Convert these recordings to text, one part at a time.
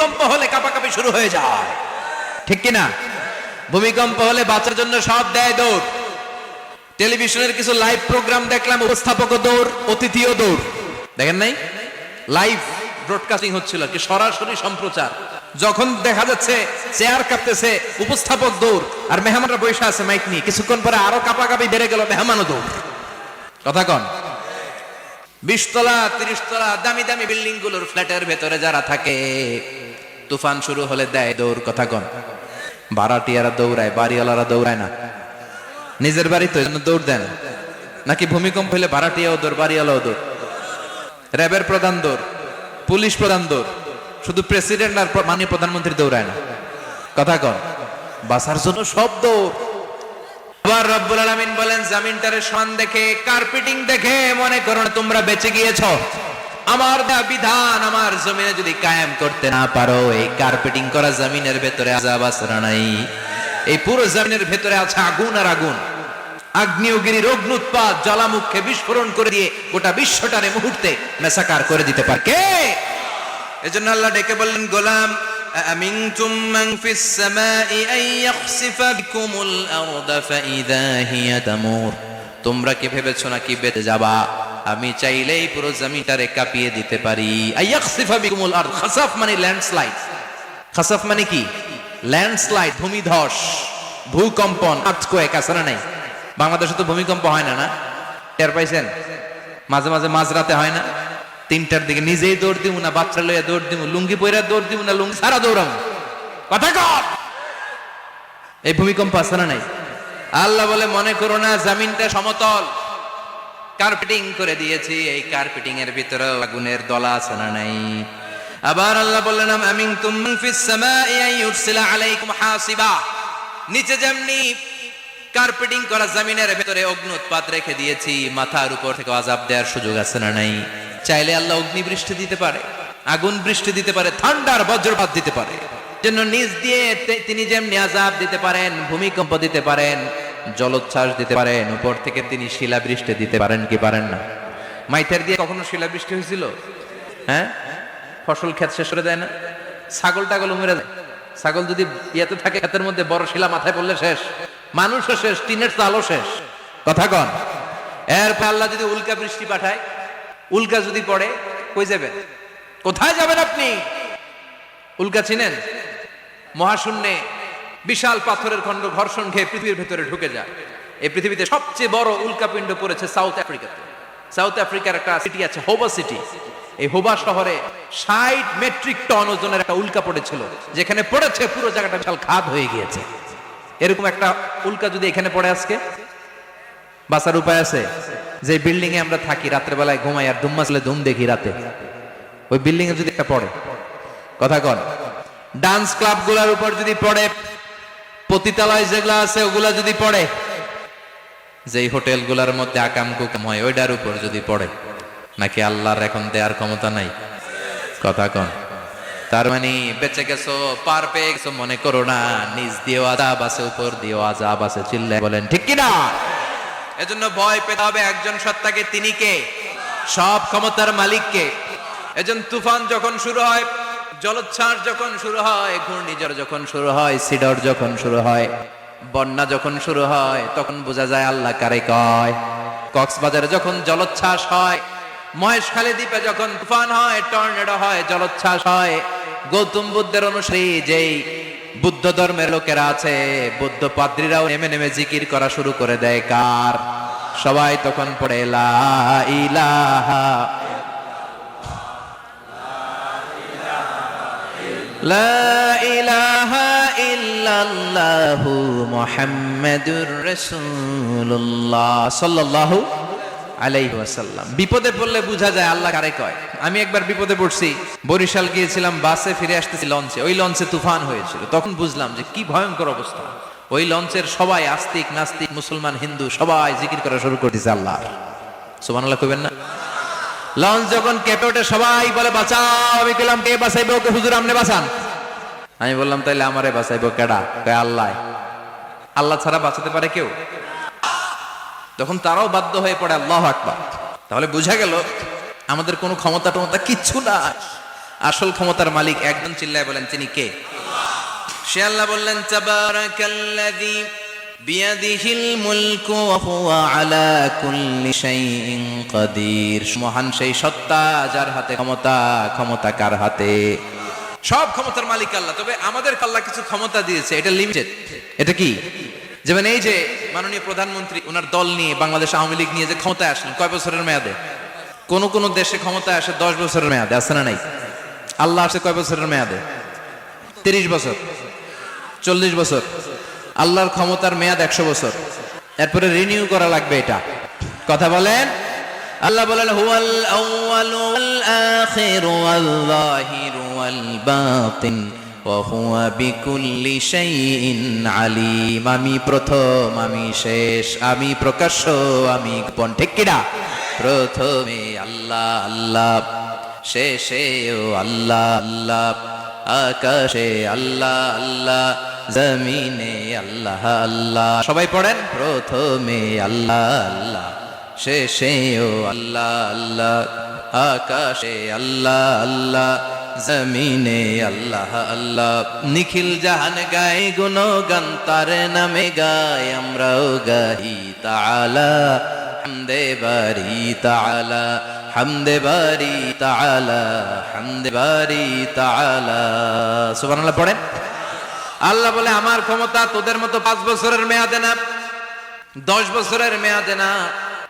ভূমিকম্প হলে কাপাকাপি শুরু হয়ে যায়। ঠিক কিনা ভূমিকম্প হলে বাঁচার জন্য সব দেয় দৌড়। টেলিভিশনের কিছু লাইভ প্রোগ্রাম দেখলাম, উপস্থাপক দৌড়, অতিথিও দৌড়। দেখেন নাই? লাইভ ব্রডকাস্টিং হচ্ছিল কি, সরাসরি সম্প্রচার। যখন দেখা যাচ্ছে চেয়ার কাঁপতেছে, উপস্থাপক দৌড়, আর মেহমানরা বসে আছে মাইক নিয়ে। কিছুক্ষণ পরে আরও কাপাকাপি বেড়ে গেল, মেহমানও দৌড়। কথা কন। বিশ তলা তিরিশ তলা দামি দামি বিল্ডিংগুলোর ফ্ল্যাটের ভেতরে যারা থাকে তুফান শুরু হলে দেয় দৌড়, কথা কন। ভাড়াটিয়ারা দৌড়ায়, বাড়িওয়ালারা দৌড়ায় না। নিজের বাড়ি তো দৌড় দেন। নাকি ভূমিকম্প হলে ভাড়াটিয়াও দৌড়, বাড়িওয়ালাও দৌড়? র্যাবের প্রধান দৌড়, পুলিশ প্রধান দৌড়। শুধু প্রেসিডেন্ট আর মাননীয় প্রধানমন্ত্রী দৌড়ায় না। কথা কন। বাসার জন্য সব দৌড়। আবার রব্বুল আলামিন বলেন, জামিনটারে সমান দেখে, কার্পেটিং দেখে মনে করো তোমরা বেঁচে গিয়েছো। আমার দেয়া বিধান আমার জমিনে যদি কায়েম করতে না পারো এই কার্পেটিং করা জমিনের ভেতরে আজাব আসরা নাই এই পুরো জমিনের ভেতরে আছে আগুন আর আগুন আগ্নেয়গিরির অগ্নুৎপাত জ্বালামুখে বিস্ফোরণ করে দিয়ে গোটা বিশ্বটারে মুহূর্তে মেসাকার করে দিতে পারে কে এজন্য আল্লাহ ডেকে বললেন গোলাম أأمنتم من في السماء أن يخسف بكم الأرض فإذا هي تمور তোমরা কি ভেবেছো নাকি বেঁচে যাবা আমি চাইলেই পুরো জমিটারে কাঁপিয়ে দিতে পারি। মানে ল্যান্ডস্লাইড। খাসাফ মানে কি? ল্যান্ডস্লাইড, ভূমিধস, ভূকম্পন আর্থকোয়েক আছে না নাই? বাংলাদেশে তো ভূমিকম্প হয় না না? টের পাইছেন? মাঝে মাঝে মাঝরাতে হয় না? তিনটার দিকে নিজেই দৌড় দিব না, বাচ্চা লইয়া দৌড় দিব লুঙ্গি পইরা দৌড় দিব না, লুঙ্গি সারা দৌড়াম। কথা কর এই ভূমিকম্প আছে না নাই? আল্লাহ বলে, মনে করো না, জামিনটা সমতল। কার্পেটিং করে দিয়েছি। এই কার্পেটিং এর ভিতরে আগুনের দলা আছে না নাই? আবার আল্লাহ বললেন, আমিন তুমান ফিস সামাই ইউরসিলা আলাইকুম হাসিবা। নিচে যেমনি কার্পেটিং করা জমিনের ভিতরে অগ্নি উৎপাত রেখে দিয়েছি, মাথার উপর থেকে আজাব দেওয়ার সুযোগ আছে না নাই? চাইলে আল্লাহ অগ্নি বৃষ্টি দিতে পারে, আগুন বৃষ্টি দিতে পারে, ঠান্ডার বজ্রপাত দিতে পারে। জন্য নিজ দিয়ে তিনি যেমনি আজাব দিতে পারেন, ভূমিকম্প দিতে পারেন জলোচ্ছ্বাস দিতে পারেন, উপর থেকে তিনি শিলাবৃষ্টি দিতে পারেন কি পারেন না। মাইথের দিয়ে কখনো শিলাবৃষ্টি হয়েছিল? হ্যাঁ? ফসল ক্ষেত শেষ করে দেয় না? ছাগল টাগল মরে যায় ছাগল যদি ইয়েতে থাকে, ক্ষেতের মধ্যে বড় শিলা মাথায় পড়লে শেষ। মানুষও শেষ, টিনের চালও শেষ। কথা কন। এরপর আল্লাহ যদি উল্কা বৃষ্টি পাঠায়, উল্কা যদি পড়ে, কই যাবেন? কোথায় যাবেন আপনি? উল্কা চিনেন? মহাশূন্যে বিশাল পাথরের খণ্ড ঘর্ষণ খেয়ে পৃথিবীর ভেতরে ঢুকে যায়। এই পৃথিবীতে সবচেয়ে বড় উল্কাপিণ্ড পড়েছে সাউথ আফ্রিকাতে। সাউথ আফ্রিকার একটা সিটি আছে, হোবা সিটি এই হোবা শহরে ষাট মেট্রিক টন ওজনের একটা উল্কা পড়েছিল, যেখানে পড়েছে পুরো জায়গাটা বিশাল খাদ হয়ে গিয়েছে। এরকম একটা উল্কা যদি এখানে পড়ে আজকে? বাঁচার উপায় আছে? যে বিল্ডিং এ আমরা থাকি, রাত্রে বেলায় ঘুমাই আর ধুম্মা চলে ধুম দেখি রাতে। ওই বিল্ডিং এ যদি একটা পড়ে, কথা কন। ডান্স ক্লাবগুলার উপর যদি পড়ে পতিতালয় যেগুলা আছে, ওগুলা যদি পড়ে, যেই হোটেলগুলার মধ্যে আকাম কুকাম হয় ওইটার উপর যদি পড়ে, নাকি আল্লাহর এখন দেওয়ার ক্ষমতা নাই? কথা কন। তার মানে বেঁচে গেছো, পার পেয়ে গেছো, মনে করো না, নিজ দিয়েও আজাব আছে, উপর দিয়েও আজাব আছে চিল্লে বলেন, ঠিক কিনা? এজন্য ভয় পেতে হবে একজন সত্তাকে, তিনি কে? সব ক্ষমতার মালিককে। এজন্য তুফান যখন শুরু হয় জলোচ্ছ্বাস যখন শুরু হয়, ঘূর্ণিঝড় যখন শুরু হয়, সিডর যখন শুরু হয়, বন্যা যখন শুরু হয়, তখন বোঝা যায় আল্লাহ কারে কয়। কক্সবাজারে যখন জলোচ্ছ্বাস হয়, মহেশখালী দ্বীপে যখন তুফান হয়, টর্নেডো হয়, জলোচ্ছ্বাস হয়, গৌতম বুদ্ধের অনুসারী যেই বুদ্ধ ধর্মের লোকেরা আছে, বুদ্ধ পাদ্রীরাও নেমে নেমে জিকির করা শুরু করে দেয়। কার? সবাই তখন পড়ে, লা ইলাহা বিপদে পড়লে বোঝা যায় আল্লাহ কারে কয়। আমি একবার বিপদে পড়ছি, বরিশাল গিয়েছিলাম, বাসে ফিরে আসতেছি লঞ্চে। ওই লঞ্চে তুফান হয়েছিল। তখন বুঝলাম যে কি ভয়ঙ্কর অবস্থা। ওই লঞ্চের সবাই আস্তিক, নাস্তিক, মুসলমান, হিন্দু, সবাই জিকির করা শুরু করে দিয়েছে আল্লাহ সুবহানাল্লাহ কইবেন না? লঞ্চ যখন কেঁপে ওঠে, সবাই বলে, বাঁচাও! আমি কইলাম, কে বাঁচাইবে? ওকে হুজুর আমনে বাঁচান। আমি বললাম, তাইলে আমারে বাঁচাইবো কেডা? কয়, আল্লাহ। আল্লাহ ছাড়া বাঁচাতে পারে কেউ? তখন তারাও বাধ্য হয়ে পড়ে, আল্লাহ আকবার। তাহলে বোঝা গেল, আমাদের কোনো ক্ষমতা টমতা কিচ্ছু না আসল ক্ষমতার মালিক একজন চিল্লায় বলেন, তিনি কে? সে আল্লাহ বললেন মহান সেই সত্তা যার হাতে ক্ষমতা ক্ষমতা কার হাতে? সব ক্ষমতার মালিক আল্লাহ। তবে আমাদের আল্লাহ কিছু ক্ষমতা দিয়েছে, এটা লিমিটেড এটা কি? যেমন এই যে মাননীয় প্রধানমন্ত্রী, ওনার দল নিয়ে বাংলাদেশ আওয়ামী লীগ নিয়ে যে ক্ষমতায় আসলেন, কয় বছরের মেয়াদে? কোন কোন দেশে ক্ষমতায় আসে দশ বছরের মেয়াদে, আছে না নাই? আল্লাহ আসে কয় বছরের মেয়াদে? তিরিশ বছর, চল্লিশ বছর। আল্লাহর ক্ষমতার মেয়াদ একশো বছর। এরপরে রিনিউ করা লাগবে এটা। কথা বলেন? আল্লাহ বলেন, হুয়াল আউয়াল ওয়াল আখির ওয়াল যাহির ওয়াল বাতিন ওয়া বিকুল্লি শাইইন আলিম। আমি প্রথম, আমি শেষ, আমি প্রকাশ্য, আমি গোপন। ঠিক কিনা? প্রথমে আল্লাহ আল্লাহ, শেষে ও আল্লাহ আল্লাহ, আকাশে আল্লাহ আল্লাহ, জমিনে আল্লাহ আল্লাহ। সবাই পড়েন? প্রথমে আল্লাহ আল্লাহ। শেষেও আল্লাহ আল্লাহ, আকাশে আল্লাহ আল্লাহ, জমিনে আল্লাহ আল্লাহ। নিখিল জাহান গায়ে গুণ গান তার নামে গায় আমরাও গাহি তাআলা। হামদে বারি তাআলা, হামদে বারি তাআলা, হামদে বারি তাআলা। সুবহানাল্লাহ, পড়েন। আল্লাহ বলে, আমার ক্ষমতা তোদের মতো পাঁচ বছরের মেয়াদে না, দশ বছরের মেয়াদে না।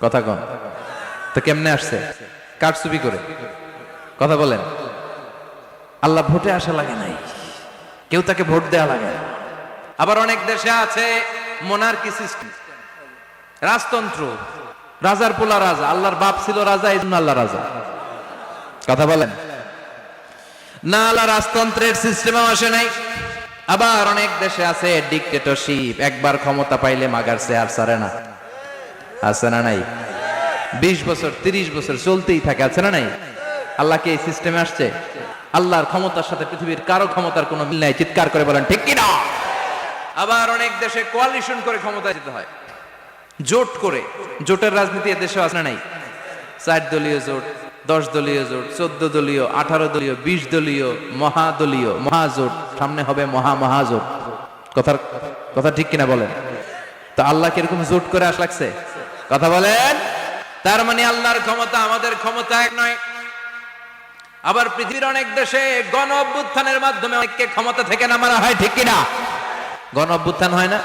কথা কন। তো কেমনে আসছে? কারচুপি করে? কথা বলেন। আল্লাহ ভোটে আসা লাগে নাই। কেউ তাকে ভোট দেওয়া লাগে। আবার অনেক দেশে আছে মোনার্কি সিস্টেম রাজতন্ত্র। রাজার পোলা রাজা। আল্লাহর বাপ ছিল রাজা, এই আল্লাহ রাজা। কথা বলেন। না, আল্লাহ রাজতন্ত্রের সিস্টেমও আসে নাই। আবার অনেক দেশে আছে ডিকটেটরশিপ একবার ক্ষমতা পাইলে মাগার চেয়ার সারে না। আছে না নাই? বিশ বছর, তিরিশ বছর চলতেই থাকে, আছে না নাই? আল্লাহ কি এই সিস্টেমে আসছে? আল্লাহর ক্ষমতার সাথে পৃথিবীর কারও ক্ষমতার কোনো মিল নাই, চিৎকার করে বলেন, ঠিক কিনা? আবার অনেক দেশে কোয়ালিশন করে ক্ষমতা যেতে হয়। জোট করে। জোটের রাজনীতি এ দেশে আছে নাই? চার দলীয় জোট, দশ দলীয় জোট, চোদ্দ দলীয়, আঠারো দলীয়, বিশ দলীয় মহাদলীয় মহাজোট সামনে হবে মহা মহাজোট কথার কথা ঠিক কিনা বলেন? তো আল্লাহ কীরকম জোট করে আস লাগছে? কথা বলেন? তার মানে আল্লাহর ক্ষমতা আমাদের ক্ষমতা এক নয়। আবার পৃথিবীর অনেক দেশে গণ অভ্যুত্থানের মাধ্যমে অনেককে ক্ষমতা থেকে নামানো হয়, ঠিক কিনা? গণ অভ্যুত্থান হয় না।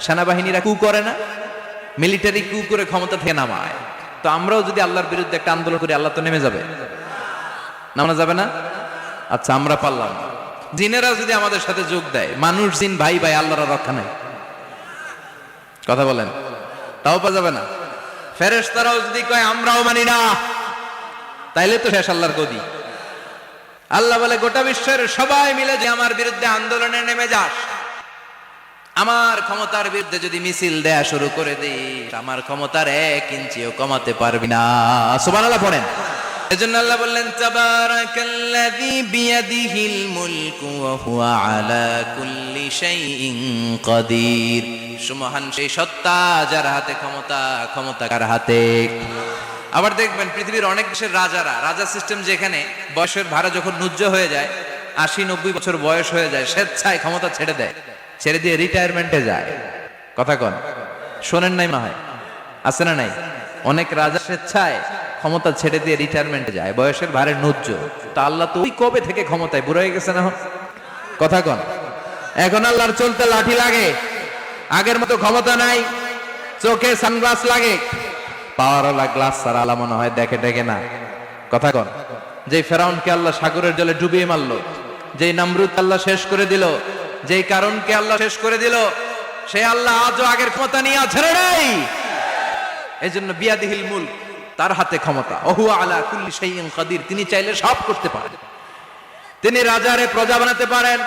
সেনাবাহিনীরা কু করে না। মিলিটারি কু করে ক্ষমতা থেকে নামায়। তো আমরাও যদি আল্লাহর বিরুদ্ধে একটা আন্দোলন করি, আল্লাহ তো নেমে যাবে। নামানো যাবে না? আচ্ছা আমরা পারলাম। জিনেরা যদি আমাদের সাথে যোগ দেয়, মানুষ জিন ভাই ভাই, আল্লাহর রক্ষা নাই। কথা বলেন। তাও পাওয়া যাবে না। ফেরেস তারাও যদি কয়, আমরাও মানি না, তাইলে তো শেষ আল্লাহর গদি। আল্লাহ বলে, গোটা বিশ্বের সবাই মিলে যে আমার বিরুদ্ধে আন্দোলনে নেমে যাস, আমার ক্ষমতার বিরুদ্ধে যদি মিছিল দেয়া শুরু করে দিস, আমার ক্ষমতার এক ইঞ্চিও কমাতে পারবি না। সুবহানাল্লাহ পড়েন। এজন্য আল্লাহ বললেন, তাবারাকাল্লাযী বিয়াদিহিল মুলকু ওয়া হুয়া আলা কুল্লি শাইইন কাদির। সুমহান সেই সত্তা যার হাতে ক্ষমতা ক্ষমতা কার হাতে? আবার দেখবেন পৃথিবীর অনেক দেশের রাজারা, রাজা সিস্টেম যেখানে বয়সের ভাড়া যখন নুজ্জ হয়ে যায়, আশি, নব্বই বছর বয়স হয়ে যায়, স্বেচ্ছায় ক্ষমতা ছেড়ে দেয়, ছেড়ে দিয়ে রিটায়ারমেন্টে যায়। কথা কন, শোনেন নাই মনে হয়? আছে না নাই? অনেক রাজা স্বেচ্ছায় ক্ষমতা ছেড়ে দিয়ে রিটায়ারমেন্টে যায়, বয়সের ভারে নুজ্জ তা আল্লাহ তো ওই কবে থেকে ক্ষমতায়? বুড়ো হয়ে গেছে না? কথা কন। এখন আল্লাহর চলতে লাঠি লাগে। আগের মতো ক্ষমতা নাই। চোখে সানগ্লাস লাগে। পাওয়ারওয়ালা গ্লাস ছাড়া আল্লাহ মনে হয় দেখে দেখে না। কথা কন। যে ফেরাউনকে আল্লাহ সাগরের জলে ডুবিয়ে মারলো, যেই নামরুদ আল্লাহ শেষ করে দিল, যেই কারণকে আল্লাহ শেষ করে দিল, সে আল্লাহ আজও আগের ক্ষমতা নিয়ে আছে নাই। এই জন্য বিয়াদিহিল মুল তার হাতে ক্ষমতা। ওহু আলা কুল্লি শাইইন কাদির। তিনি চাইলে সব করতে পারেন। তিনি রাজারে প্রজা বানাতে পারেন।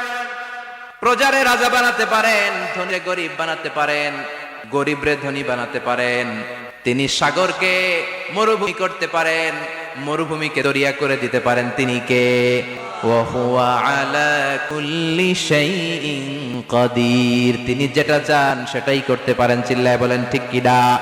প্রজারে রাজা বানাতে পারেন, ধনী গরিব বানাতে পারেন, গরিবরে ধনী বানাতে পারেন। তিনি সাগরকে মরুভূমি করতে পারেন, মরুভূমিকে দরিয়া করে দিতে পারেন তিনি কে? তিনি যেটা চান সেটাই করতে পারেন, চিল্লায় বলেন, ঠিক কিনা